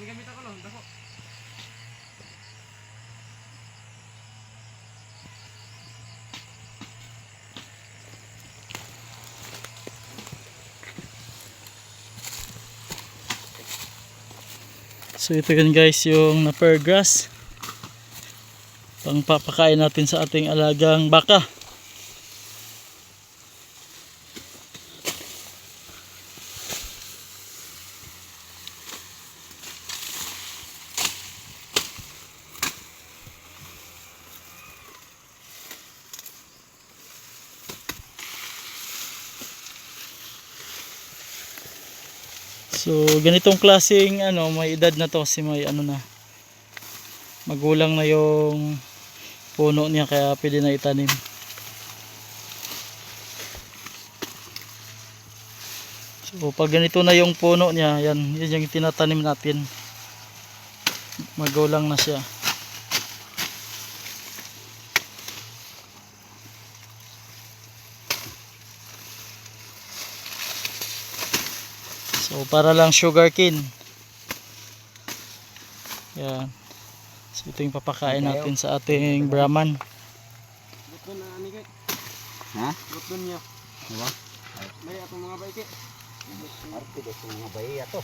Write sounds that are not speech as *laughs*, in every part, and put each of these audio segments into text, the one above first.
May gamit ako no, dako. So ito yun guys yung na pear grass. Pang papakain natin sa ating alagang baka. So ganitong klaseng ano, may edad na to kasi may ano na magulang na yung puno niya kaya pwede na itanim. So pag ganito na yung puno niya, yan, yan yung tinatanim natin. Magulang na siya. Para lang sugar cane. Yan. So ito yung papakain natin sa ating Brahman. Gusto na ani kay. Ha? Gusto niya. Diba? May atong mga bike. Arte gusto mga bayi ato.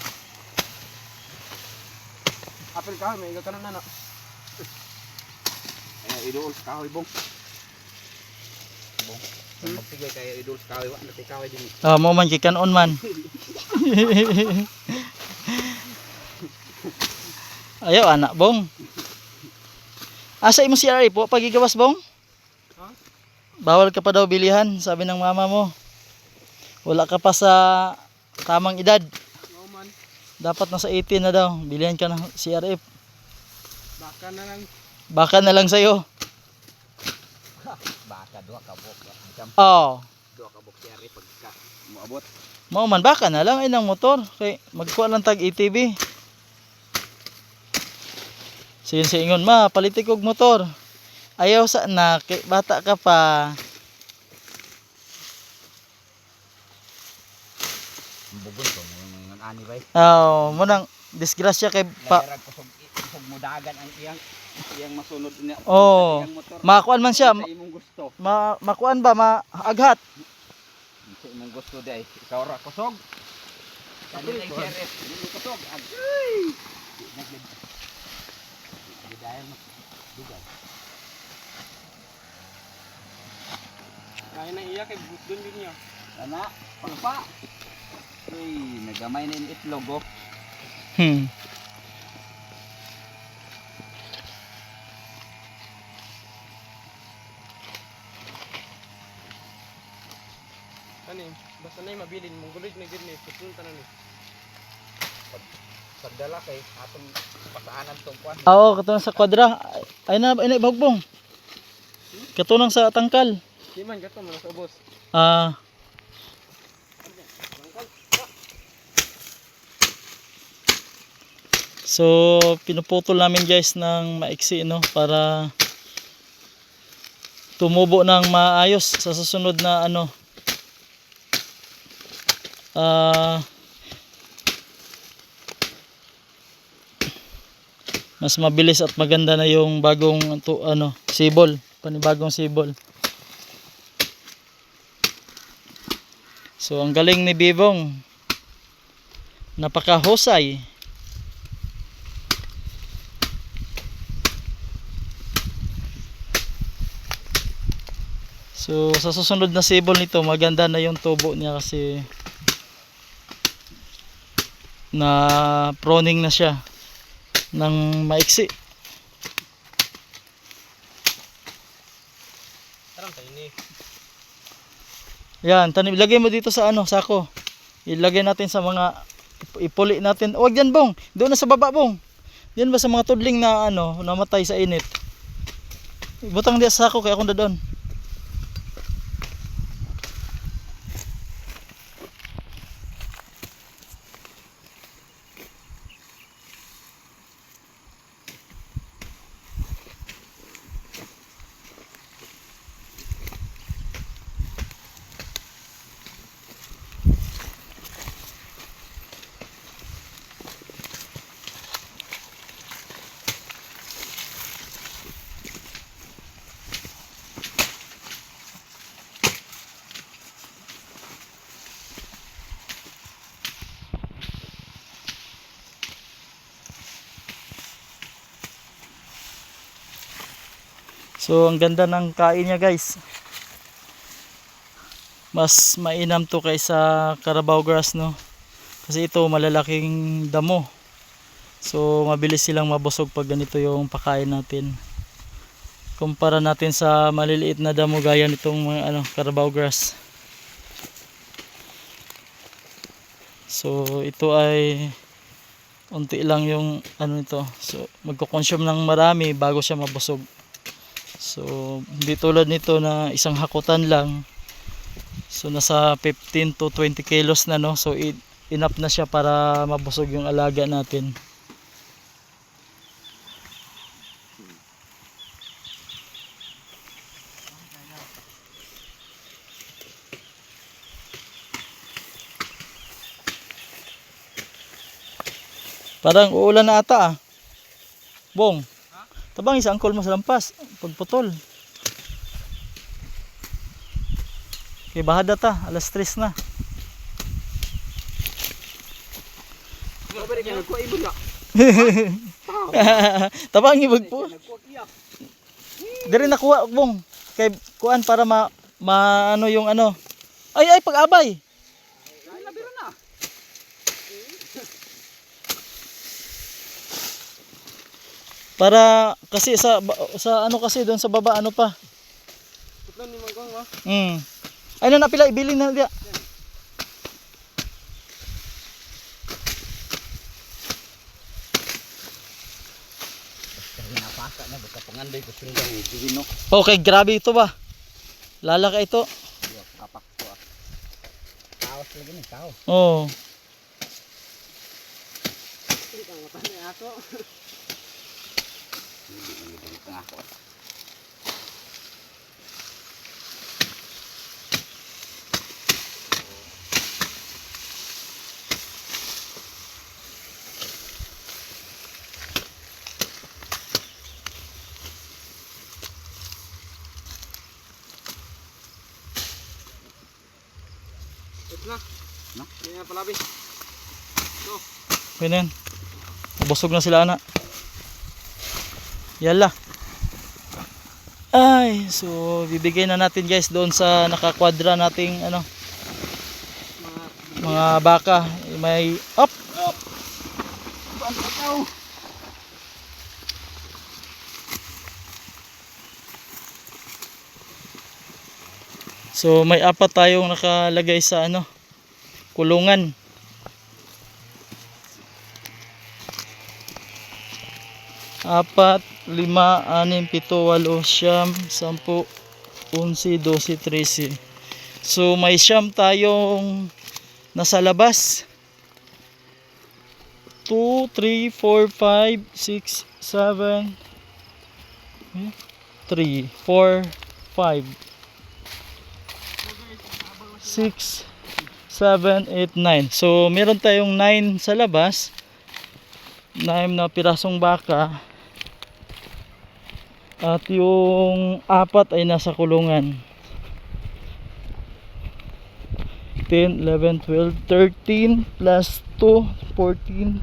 Apil ka, may igakanan na na. Ay idol sa kahoy bong. Bong. Magsigay kayo idol sa kahoy wa nati kahoy din. Ah, mo man kikan on man. *laughs* Ayaw anak bong. Asa imo si Ari po pagigawas bong? Ha? Bawal ka pa daw bilihan, sabi ng mama mo. Wala ka pa sa tamang edad. No man. Dapat nasa 18 na daw. Bilihan ka ng CRF. Baka na lang. Baka na lang sa'yo. Duha ka bok. Jam Oh. duha ka bok siya pagka moabot. Mao man baka na lang inang motor. Kay magkuha lang tag ATV. Sin sa ingon ma, palitik og motor. Ayaw sa na, kay bata ka pa. Bugon ko mga ani bay. Oh, mo nang disgrasya kay pa. Kusog kusog mudagan ang iyang iyang masunod niya. Oo. Motor. Makuan man siya, Sa imong gusto. Ma makuan ba maaghat? Sa imong gusto day. Ikaw ra kusog. Kanila yung CRF. Hindi kusog. Hindi dahil mas dugay. Kaya na iya kay doon din niya. Ana, pangpa. Uy, nagamay na yung itlog oh. Hmm. Ano basta na yung mabilin, mong gulid na gid ni, pupunta na ni. Pagdala kay atong pasaanan tong kwan. Oo, katunang sa kwadra. Ay na, ay na, bagbong. Katunang sa tangkal. Di man gato man sa ubos. Ah. So, pinuputol namin guys ng maiksi no para tumubo ng maayos sa susunod na ano ah mas mabilis at maganda na yung bagong to, ano sibol panibagong sibol So ang galing ni Bibong. Napakahusay. So sa susunod na sibol nito maganda na yung tubo niya kasi na proning na siya ng maiksi. Yan, tanim ilagay mo dito sa ano, sako. Ilagay natin sa mga ip- ipuli natin. Huwag yan, bong. Doon na sa baba, bong. Yan ba sa mga tudling na ano, namatay sa init. Butang di sa sako kaya akong doon. So ang ganda ng kain niya guys. Mas mainam to kaysa Carabao grass no. Kasi ito malalaking damo. So mabilis silang mabusog pag ganito yung pakain natin. Kumpara natin sa maliliit na damo gaya nitong mga ano, Carabao grass. So ito ay unti lang yung ano nito. So magko-consume ng marami bago siya mabusog. So hindi tulad nito na isang hakutan lang. So nasa 15 to 20 kilos na no. So enough na siya para mabusog yung alaga natin. Parang uulan na ata ah. Bong. Tabang isang call mo sa lampas. Pagputol. Okay, bahada ta. Alas 3 na. *laughs* Tabang ibag po. Diri nakuha bong. Kay kuan para ma, ma ano yung ano. Ay ay pag-abay. Ay, nabiro na. Para kasi sa sa ano kasi doon sa baba ano pa. Putlan ni Mangkong ba? Mm. Ay na napila ibili na dia. Okay, grabe ito ba? Lala ka ito. Kapak ko. Taos lagi ni tao. Oh. Hindi ka mata Hindi ako. Ito na. No? Hindi na palabi. Okay na yan. Busog na sila anak. Yala. Ay, so bibigay na natin guys doon sa nakakwadra nating ano, Mga baka. May up. Tao. So may apat tayong nakalagay sa ano, kulungan. Apat, lima, anim, pito, walo, siyam, sampu, unsi, dosi, tresi. So may siyam tayong nasa labas. 2, 3, 4, 5, 6, 7, 3, 4, 5, 6, 7, 8, 9. So, meron tayong 9 sa labas. 9 na pirasong baka. At yung apat ay nasa kulungan. 10, 11, 12, 13 plus 2, 14,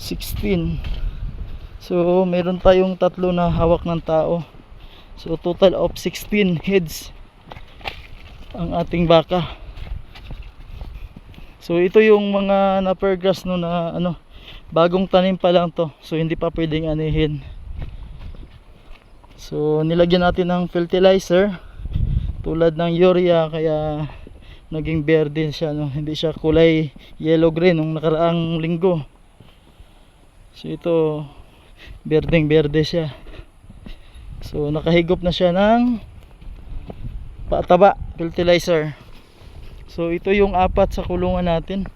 16. So, meron tayong tatlo na hawak ng tao. So total of 16 heads ang ating baka. So ito yung mga na-pergrass no na ano bagong tanim pa lang to. So hindi pa pwedeng anihin. So nilagyan natin ng fertilizer tulad ng urea kaya naging berde siya no. Hindi siya kulay yellow green nung nakaraang linggo. So ito berdeng berde siya. So nakahigop na siya ng pataba, fertilizer. So ito yung apat sa kulungan natin.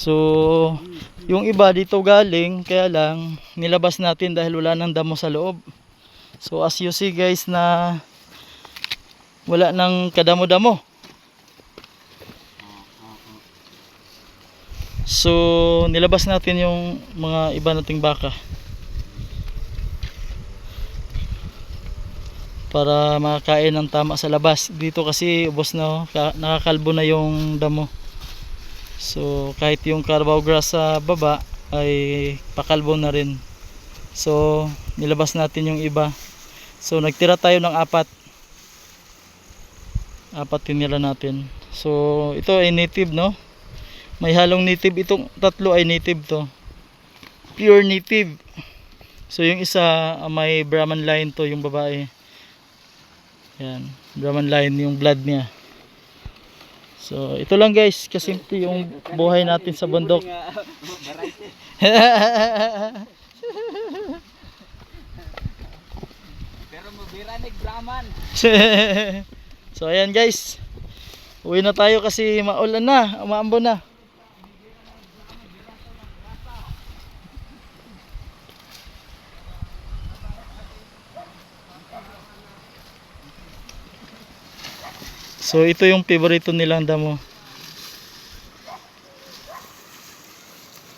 So yung iba dito galing kaya lang nilabas natin dahil wala nang damo sa loob. So as you see guys na wala nang kadamo-damo. So nilabas natin yung mga iba nating baka. Para makakain ng tama sa labas. Dito kasi ubos na, oh, ka- nakakalbo na yung damo. So kahit yung carabao grass sa baba ay pakalbo na rin. So nilabas natin yung iba. So nagtira tayo ng apat. Apat tinira natin. So ito ay native no. May halong native itong tatlo ay native to. Pure native. So yung isa ah, may Brahman line to yung babae. Yan, Brahman line yung blood niya. So ito lang guys, kasimple yung buhay natin sa bundok. Pero mabira ni Brahman. so ayan guys. Uwi na tayo kasi maulan na, umaambo na. So ito yung favorito nilang damo.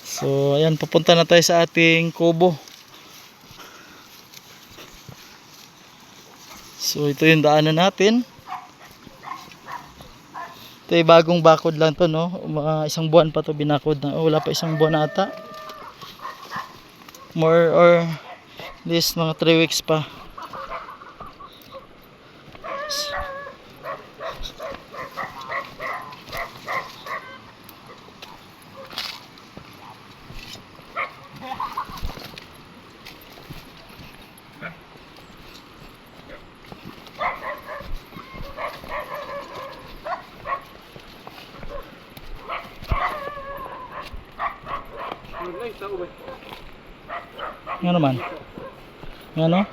So ayan, pupunta na tayo sa ating kubo. So ito yung daanan natin. Ito yung bagong bakod lang to no. Mga isang buwan pa to binakod na. Oh, wala pa isang buwan ata. More or less mga 3 weeks pa. Nga naman. Nga?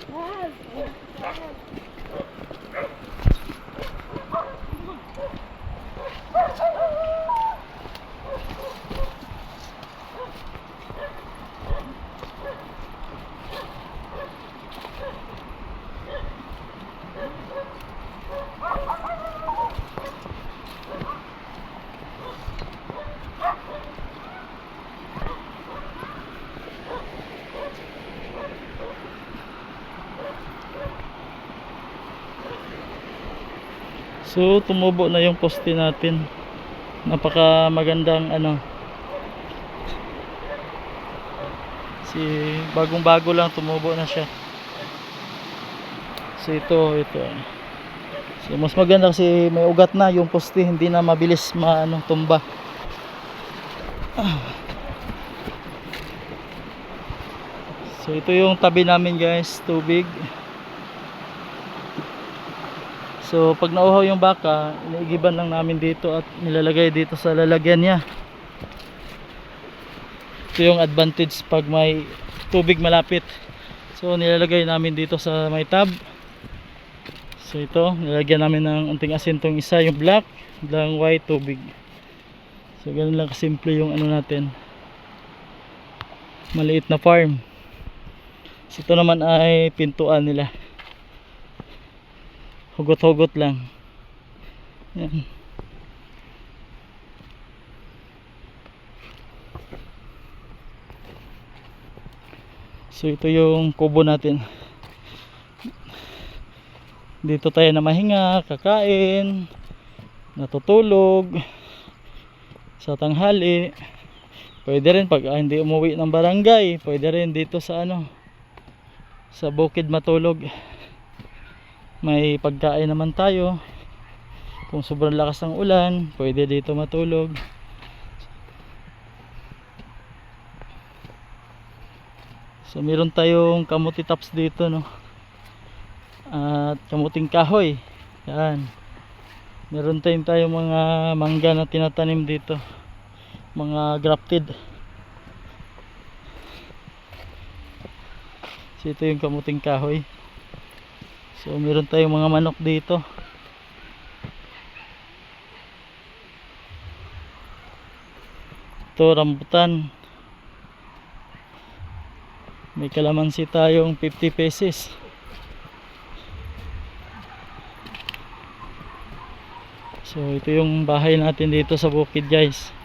So tumubo na yung poste natin. Napaka magandang ano. Si bagong bago lang tumubo na siya. So ito, ito. So mas maganda kasi may ugat na yung poste, hindi na mabilis maano tumba. Ah. So ito yung tabi namin guys, tubig. So pag nauhaw yung baka, iniigiban lang namin dito at nilalagay dito sa lalagyan niya. Ito yung advantage pag may tubig malapit. So nilalagay namin dito sa may tab. So ito, nilalagyan namin ng unting asin tong isa, yung black, lang white, tubig. So ganun lang kasimple yung ano natin. Maliit na farm. So ito naman ay pintuan nila hugot-hugot lang. Yan. So ito yung kubo natin. Dito tayo na mahinga kakain natutulog sa tanghali. Pwede rin pag ah, hindi umuwi ng barangay pwede rin dito sa ano sa bukid matulog may pagkain naman tayo. Kung sobrang lakas ng ulan pwede dito matulog. So meron tayong kamuti tops dito no? At kamuting kahoy. Yan. Meron tayong tayong mga mangga na tinatanim dito. Mga grafted. So ito yung kamuting kahoy So meron tayong mga manok dito. Ito rambutan. May kalamansi tayong 50 pesos. So ito yung bahay natin dito sa bukid guys.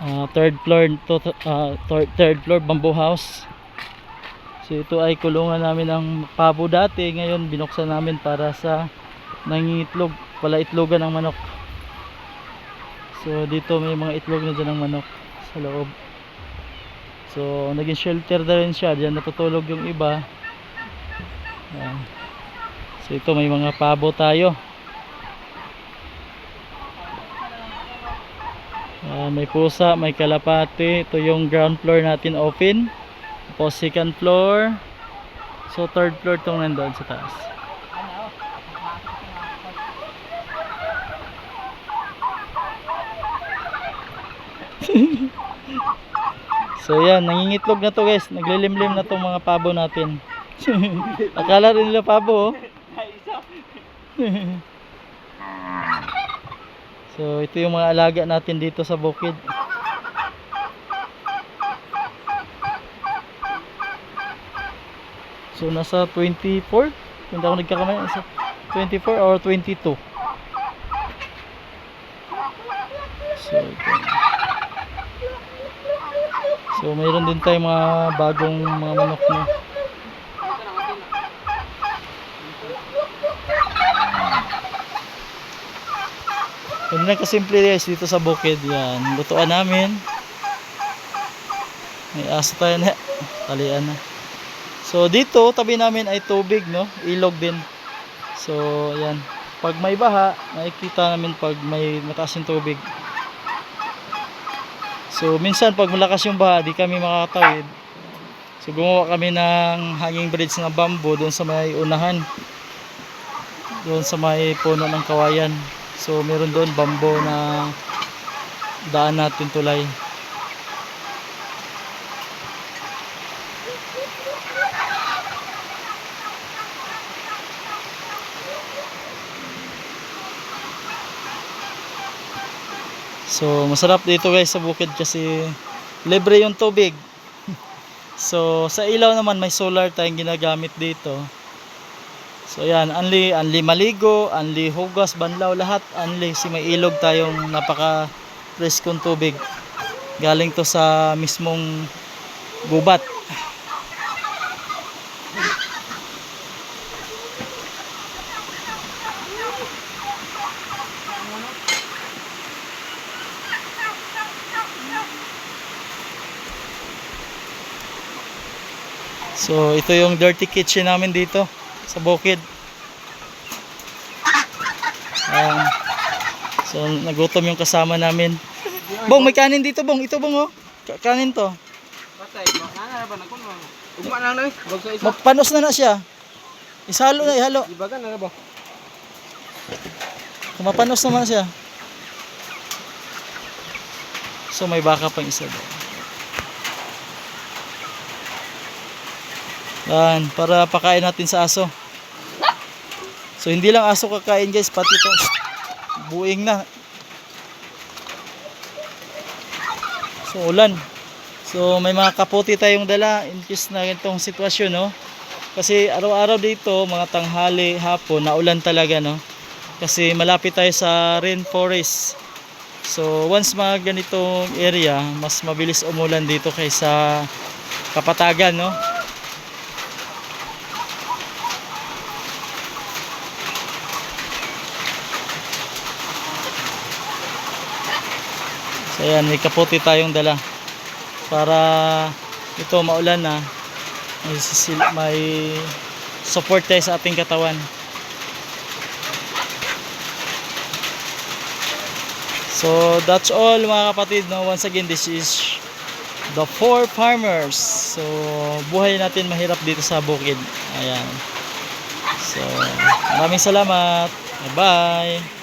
Ah, third floor to third, third floor bamboo house. So ito ay kulungan namin ng pabo dati. Ngayon binuksan namin para sa nangingitlog. Pala itlogan ng manok. So dito may mga itlog na dyan ng manok sa loob. So naging shelter na rin siya. Diyan natutulog yung iba. So ito may mga pabo tayo. Ayan, may pusa, may kalapati. Ito yung ground floor natin open. Tapos second floor. So third floor tong nandun sa taas. *laughs* So yan, nangingitlog na to guys. Naglilimlim na tong mga pabo natin. *laughs* Akala rin nila pabo oh. *laughs* so ito yung mga alaga natin dito sa bukid. So nasa 24, kung hindi ako nagkakamali, nasa 24 or 22. So ito. So mayroon din tayong mga bagong mga manok na. Ganun lang kasimple guys dito sa bukid yan. Lutuan namin. May aso tayo na. Talian na. So dito tabi namin ay tubig no. Ilog din. So yan. Pag may baha, makikita namin pag may mataas yung tubig. So minsan pag malakas yung baha, di kami makakatawid. So gumawa kami ng hanging bridge na bamboo doon sa may unahan. Doon sa may puno ng kawayan. So meron doon bamboo na daan natin tulay. So masarap dito guys sa bukid kasi libre yung tubig. *laughs* So sa ilaw naman may solar tayong ginagamit dito. So yan, anli anli maligo, anli hugas, banlaw lahat, anli si may ilog tayong napaka preskong tubig. Galing to sa mismong gubat. So ito yung dirty kitchen namin dito sa bukid. Ayan. So nagutom yung kasama namin. Bong, may kanin dito, Bong. Ito, Bong, oh. Ka- Kanin to. Magpanos na na siya. Isalo na, ihalo. Ibagan na ba? Kumapanos naman siya. So may baka pang isa doon. Yan, para pakain natin sa aso. So hindi lang aso kakain guys, pati to buing na. So ulan. So may mga kapote tayong dala in case na itong sitwasyon no. Kasi araw-araw dito, mga tanghali, hapon, naulan talaga no. Kasi malapit tayo sa rainforest. So once mga ganitong area, mas mabilis umulan dito kaysa kapatagan no. So ayan, may kapote tayong dala para ito maulan na may, sisil- may support tayo sa ating katawan. So that's all mga kapatid. No? Once again, this is the four farmers. So buhay natin mahirap dito sa bukid. Ayan. So maraming salamat. Bye-bye.